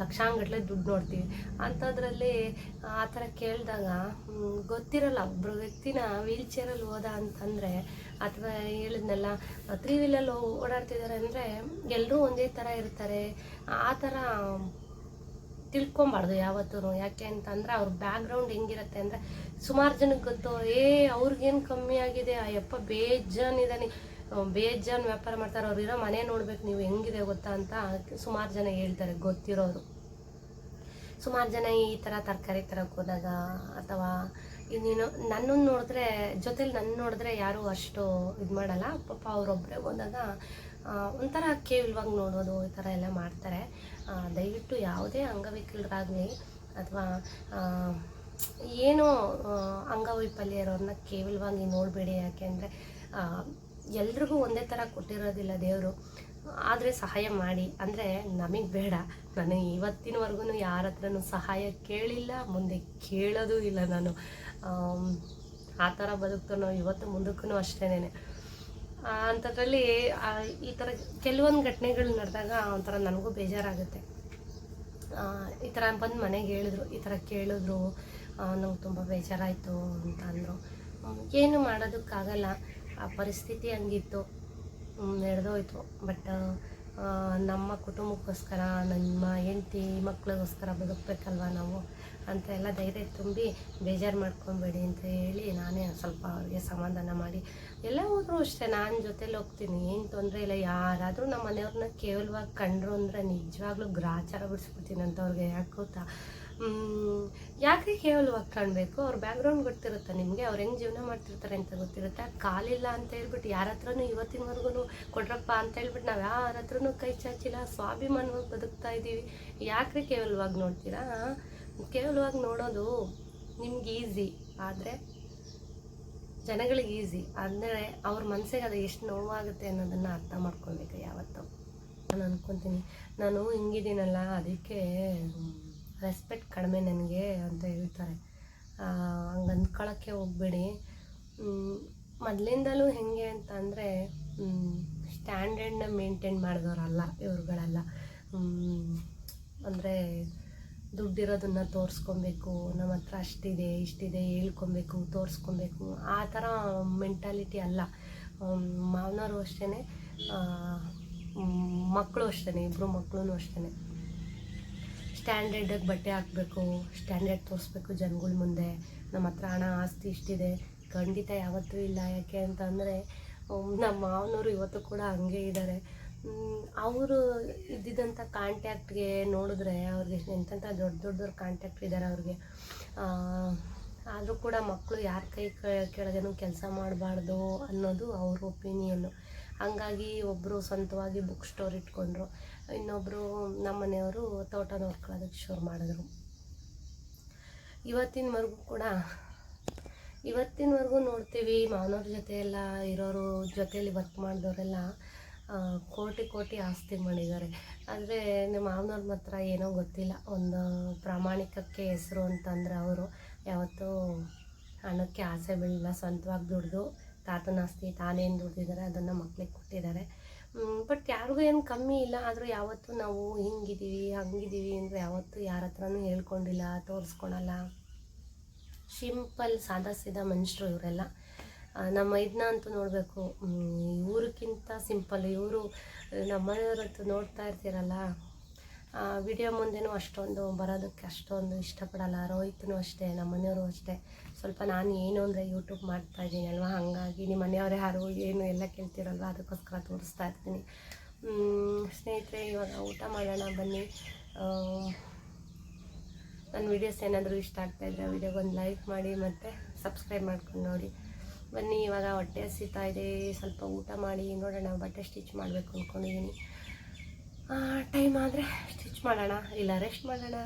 ಲಕ್ಷಾಂಗಟ್ಲೆ ದುಡ್ಡು ನೋಡ್ತೀವಿ. ಅಂಥದ್ರಲ್ಲಿ, ಆ ಥರ ಕೇಳಿದಾಗ ಗೊತ್ತಿರಲ್ಲ ಒಬ್ಬರು ವ್ಯಕ್ತಿನ ವೀಲ್ ಚೇರಲ್ಲಿ ಹೋದ ಅಂತಂದರೆ, ಅಥವಾ ಹೇಳಿದ್ನಲ್ಲ, ತ್ರೀ ವೀಲಲ್ಲಿ ಓಡಾಡ್ತಿದ್ದಾರೆ ಅಂದರೆ ಎಲ್ಲರೂ ಒಂದೇ ಥರ ಇರ್ತಾರೆ. ಆ ಥರ ತಿಳ್ಕೊಬಾರ್ದು ಯಾವತ್ತೂ ಯಾಕೆ ಅಂತಂದ್ರೆ ಅವ್ರ ಬ್ಯಾಕ್ಗ್ರೌಂಡ್ ಹೆಂಗಿರುತ್ತೆ ಅಂದರೆ ಸುಮಾರು ಜನಕ್ಕೆ ಗೊತ್ತು. ಏ, ಅವ್ರಿಗೇನು ಕಮ್ಮಿ ಆಗಿದೆ? ಅಯ್ಯಪ್ಪ ಬೇಜಾನ್ ಇದ್ದಾನೆ ಬೇಜಾನ್ ವ್ಯಾಪಾರ ಮಾಡ್ತಾರೆ. ಅವ್ರು ಇರೋ ಮನೆ ನೋಡ್ಬೇಕು, ನೀವು ಹೆಂಗಿದೆ ಗೊತ್ತಾ ಅಂತ ಸುಮಾರು ಜನ ಹೇಳ್ತಾರೆ, ಗೊತ್ತಿರೋರು. ಸುಮಾರು ಜನ ಈ ಥರ ತರಕಾರಿ ತರಕ್ಕೆ ಹೋದಾಗ ಅಥವಾ ಇನ್ನೇನು ನನ್ನನ್ನು ನೋಡಿದ್ರೆ, ಜೊತೇಲಿ ನನ್ನ ನೋಡಿದ್ರೆ ಯಾರೂ ಅಷ್ಟು ಇದು ಮಾಡಲ್ಲ. ಪಾಪ ಅವರೊಬ್ಬರೇ ಹೋದಾಗ ಒಂಥರ ಕೇವಲವಾಗಿ ನೋಡೋದು ಈ ಥರ ಎಲ್ಲ ಮಾಡ್ತಾರೆ. ದಯವಿಟ್ಟು ಯಾವುದೇ ಅಂಗವಿಕಲರಾಗಲಿ ಅಥವಾ ಏನೋ ಅಂಗವೈಫಲ್ಯ ಇರೋರನ್ನ ಕೇವಲವಾಗಿ ನೋಡಬೇಡಿ ಯಾಕೆಂದರೆ ಎಲ್ರಿಗೂ ಒಂದೇ ಥರ ಕೊಟ್ಟಿರೋದಿಲ್ಲ ದೇವರು. ಆದರೆ ಸಹಾಯ ಮಾಡಿ. ಅಂದರೆ ನಮಗೆ ಬೇಡ. ನಾನು ಇವತ್ತಿನವರೆಗೂ ಯಾರ ಹತ್ರನೂ ಸಹಾಯ ಕೇಳಿಲ್ಲ, ಮುಂದೆ ಕೇಳೋದೂ ಇಲ್ಲ ನಾನು. ಆ ಥರ ಬದುಕ್ತಾನೋ ಇವತ್ತು ಮುಂದಕ್ಕೂ ಅಷ್ಟೇನೆ ಅಂಥದ್ರಲ್ಲಿ ಈ ಥರ ಕೆಲವೊಂದು ಘಟನೆಗಳು ನಡೆದಾಗ ಒಂಥರ ನನಗೂ ಬೇಜಾರಾಗುತ್ತೆ. ಈ ಥರ ಬಂದು ಮನೆಗೆ ಹೇಳಿದ್ರು, ಈ ಥರ ಕೇಳಿದ್ರು ನಂಗೆ ತುಂಬ ಬೇಜಾರಾಯಿತು ಅಂತ ಅಂದರು. ಏನು ಮಾಡೋದಕ್ಕಾಗಲ್ಲ, ಆ ಪರಿಸ್ಥಿತಿ ಹಂಗಿತ್ತು. ನಡೆದೋಯ್ತು. ಬಟ್ ನಮ್ಮ ಕುಟುಂಬಕ್ಕೋಸ್ಕರ, ನಮ್ಮ ಹೆಂಡತಿ ಮಕ್ಕಳಿಗೋಸ್ಕರ ಬದುಕಬೇಕಲ್ವ ನಾವು? ಅಂತ ಎಲ್ಲ ಧೈರ್ಯ ತುಂಬಿ ಬೇಜಾರು ಮಾಡ್ಕೊಬೇಡಿ ಅಂತ ಹೇಳಿ ನಾನೇ ಸ್ವಲ್ಪ ಅವ್ರಿಗೆ ಸಮಾಧಾನ ಮಾಡಿ ಎಲ್ಲ ಹೋದರೂ ಅಷ್ಟೇ. ನಾನು ಜೊತೇಲಿ ಹೋಗ್ತೀನಿ, ಏನು ತೊಂದರೆ ಇಲ್ಲ. ಯಾರಾದರೂ ನಮ್ಮ ಮನೆಯವ್ರನ್ನ ಕೇವಲವಾಗಿ ಕಂಡ್ರು ಅಂದರೆ ನಿಜವಾಗ್ಲೂ ಗ್ರಾಚಾರ ಬಿಡಿಸ್ಬಿಡ್ತೀನಿ ಅಂತ ಅವ್ರಿಗೆ ಯಾಕೆ ಗೊತ್ತಾ? ಯಾಕೆ ಕೇವಲವಾಗಿ ಕಾಣಬೇಕು? ಅವ್ರ ಬ್ಯಾಕ್ಗ್ರೌಂಡ್ ಗೊತ್ತಿರುತ್ತೆ ನಿಮಗೆ, ಅವ್ರು ಹೆಂಗೆ ಜೀವನ ಮಾಡ್ತಿರ್ತಾರೆ ಅಂತ ಗೊತ್ತಿರುತ್ತೆ. ಕಾಲಿಲ್ಲ ಅಂತ ಹೇಳ್ಬಿಟ್ಟು ಯಾರ ಹತ್ರನೂ ಇವತ್ತಿನವರೆಗೂ ಕೊಡ್ರಪ್ಪ ಅಂತ ಹೇಳ್ಬಿಟ್ಟು ನಾವು ಯಾರ ಹತ್ರನೂ ಕೈ ಚಾಚಿಲ್ಲ, ಸ್ವಾಭಿಮಾನವಾಗಿ ಬದುಕ್ತಾ ಇದ್ದೀವಿ ಯಾಕೆ ಕೇವಲವಾಗಿ ನೋಡ್ತೀರಾ? ಕೇವಲವಾಗಿ ನೋಡೋದು ನಿಮ್ಗೆ ಈಸಿ ಆದರೆ ಜನಗಳಿಗೆ ಈಸಿ ಅಂದರೆ ಅವ್ರ ಮನಸ್ಸಿಗೆ ಅದು ಎಷ್ಟು ನೋವಾಗುತ್ತೆ ಅನ್ನೋದನ್ನು ಅರ್ಥ ಮಾಡ್ಕೊಬೇಕು ಯಾವತ್ತು. ನಾನು ಅಂದ್ಕೊತೀನಿ ನಾನು ಹಿಂಗಿದ್ದೀನಲ್ಲ, ಅದಕ್ಕೆ ರೆಸ್ಪೆಕ್ಟ್ ಕಡಿಮೆ ನನಗೆ ಅಂತ ಹೇಳ್ತಾರೆ. ಹಂಗೆ ಅಂದ್ಕೊಳ್ಳೋಕ್ಕೆ ಹೋಗ್ಬೇಡಿ. ಮೊದಲಿಂದಲೂ ಹೆಂಗೆ ಅಂತ ಅಂದರೆ ಸ್ಟ್ಯಾಂಡರ್ಡ್ನ ಮೇಂಟೈನ್ ಮಾಡಿದವರಲ್ಲ ಇವ್ರುಗಳೆಲ್ಲ. ಅಂದರೆ ದುಡ್ಡಿರೋದನ್ನ ತೋರಿಸ್ಕೊಬೇಕು, ನಮ್ಮ ಹತ್ರ ಅಷ್ಟಿದೆ, ಇಷ್ಟಿದೆ ಹೇಳ್ಕೊಬೇಕು, ತೋರಿಸ್ಕೊಬೇಕು. ಆ ಥರ ಮೆಂಟಾಲಿಟಿ ಅಲ್ಲ. ಮಾವನವರು ಅಷ್ಟೇ ಮಕ್ಕಳು ಅಷ್ಟೇ ಇಬ್ಬರು ಮಕ್ಕಳು ಅಷ್ಟೇ ಸ್ಟ್ಯಾಂಡರ್ಡಾಗಿ ಬಟ್ಟೆ ಹಾಕಬೇಕು, ಸ್ಟ್ಯಾಂಡರ್ಡ್ ತೋರಿಸ್ಬೇಕು ಜನಗಳ ಮುಂದೆ. ನಮ್ಮ ಹತ್ರ ಹಣ, ಆಸ್ತಿ ಇಷ್ಟಿದೆ. ಖಂಡಿತ ಯಾವತ್ತೂ ಇಲ್ಲ. ಯಾಕೆ ಅಂತಂದರೆ ನಮ್ಮ ಮಾವನವರು ಇವತ್ತು ಕೂಡ ಹಂಗೆ ಇದ್ದಾರೆ ಅವರು ಇದ್ದಿದ್ದಂಥ ಕಾಂಟ್ಯಾಕ್ಟ್ಗೆ ನೋಡಿದ್ರೆ ಅವ್ರಿಗೆ ಎಂಥ ದೊಡ್ಡ ದೊಡ್ಡವ್ರ ಕಾಂಟ್ಯಾಕ್ಟ್ ಇದ್ದಾರೆ ಅವ್ರಿಗೆ. ಆದರೂ ಕೂಡ ಮಕ್ಕಳು ಯಾರ ಕೈ ಕೆಳಗೇನು ಕೆಲಸ ಮಾಡಬಾರ್ದು ಅನ್ನೋದು ಅವ್ರ ಒಪಿನಿಯನ್ನು ಹಂಗಾಗಿ ಒಬ್ಬರು ಸ್ವಂತವಾಗಿ ಬುಕ್ ಸ್ಟೋರ್ ಇಟ್ಕೊಂಡ್ರು. ಇನ್ನೊಬ್ಬರು ನಮ್ಮ ಮನೆಯವರು ತೋಟ ನೋಡ್ಕೊಳ್ಳೋದಕ್ಕೆ ಶುರು ಮಾಡಿದ್ರು. ಇವತ್ತಿನವರೆಗೂ ಕೂಡ, ಇವತ್ತಿನವರೆಗೂ ನೋಡ್ತೀವಿ ಮಾವನವ್ರ ಜೊತೆ ಎಲ್ಲ ಇರೋರು ಜೊತೆಯಲ್ಲಿ ವರ್ಕ್ ಮಾಡಿದವರೆಲ್ಲ ಕೋಟಿ ಕೋಟಿ ಆಸ್ತಿ ಮಾಡಿದ್ದಾರೆ. ಆದರೆ ನಮ್ಮ ಮಾವನವ್ರ ಮಾತ್ರ ಏನೋ ಗೊತ್ತಿಲ್ಲ. ಒಂದು ಪ್ರಾಮಾಣಿಕಕ್ಕೆ ಹೆಸರು ಅಂತಂದರೆ ಅವರು ಯಾವತ್ತೂ ಹಣಕ್ಕೆ ಆಸೆ ಬೀಳಿಲ್ಲ, ಸ್ವಂತವಾಗಿ ದುಡ್ದು ತಾತನ ಆಸ್ತಿ ತಾನೇನು ದುಡ್ದಿದ್ದಾರೆ, ಅದನ್ನು ಮಕ್ಕಳಿಗೆ ಕೊಟ್ಟಿದ್ದಾರೆ. ಬಟ್ ಯಾರಿಗೂ ಏನು ಕಮ್ಮಿ ಇಲ್ಲ. ಆದರೂ ಯಾವತ್ತೂ ನಾವು ಹಿಂಗಿದ್ದೀವಿ, ಹಂಗಿದ್ದೀವಿ ಅಂದರೆ ಯಾವತ್ತೂ ಯಾರ ಹತ್ರನೂ ಹೇಳ್ಕೊಂಡಿಲ್ಲ, ತೋರಿಸ್ಕೊಳಲ್ಲ. ಸಿಂಪಲ್, ಸಾದಾ ಸೀದಾ ಮನುಷ್ಯರು ಇವರೆಲ್ಲ. ನಮ್ಮ ಇದನ್ನ ಅಂತೂ ನೋಡಬೇಕು. ಇವ್ರಿಗಿಂತ ಸಿಂಪಲ್ ಇವರು ನಮ್ಮ ಮನೆಯವ್ರದ್ದು ನೋಡ್ತಾ ಇರ್ತೀರಲ್ಲ ವಿಡಿಯೋ ಮುಂದೆನೂ ಅಷ್ಟೊಂದು ಬರೋದಕ್ಕೆ ಅಷ್ಟೊಂದು ಇಷ್ಟಪಡಲ್ಲ. ರೋಹಿತ್ನು ಅಷ್ಟೇ, ನಮ್ಮ ಮನೆಯವರು ಅಷ್ಟೇ. ಸ್ವಲ್ಪ ನಾನು ಏನು ಅಂದರೆ ಯೂಟ್ಯೂಬ್ ಮಾಡ್ತಾ ಇದ್ದೀನಿ ಅಲ್ವಾ? ಹಾಗಾಗಿ ನಿಮ್ಮ ಮನೆಯವ್ರು ಯಾರು, ಏನು ಎಲ್ಲ ಕೇಳ್ತಿರಲ್ವ? ಅದಕ್ಕೋಸ್ಕರ ತೋರಿಸ್ತಾ ಇರ್ತೀನಿ. ಸ್ನೇಹಿತರೆ, ಇವಾಗ ಊಟ ಮಾಡೋಣ, ಬನ್ನಿ. ನನ್ನ ವೀಡಿಯೋಸ್ ಏನಾದರೂ ಇಷ್ಟ ಆಗ್ತಾಯಿದ್ರೆ ವಿಡಿಯೋಗೆ ಒಂದು ಲೈಕ್ ಮಾಡಿ ಮತ್ತು ಸಬ್ಸ್ಕ್ರೈಬ್ ಮಾಡ್ಕೊಂಡು ನೋಡಿ. ಬನ್ನಿ, ಇವಾಗ ಹೊಟ್ಟೆ ಹಸಿತಾ ಇದೆ. ಸ್ವಲ್ಪ ಊಟ ಮಾಡಿ, ನೋಡೋಣ, ಬಟ್ಟೆ ಸ್ಟಿಚ್ ಮಾಡಬೇಕು ಅಂದ್ಕೊಂಡಿದ್ದೀನಿ ಟೈಮ್ ಆದರೆ ಸ್ಟಿಚ್ ಮಾಡೋಣ, ಇಲ್ಲ ರೆಸ್ಟ್ ಮಾಡೋಣ.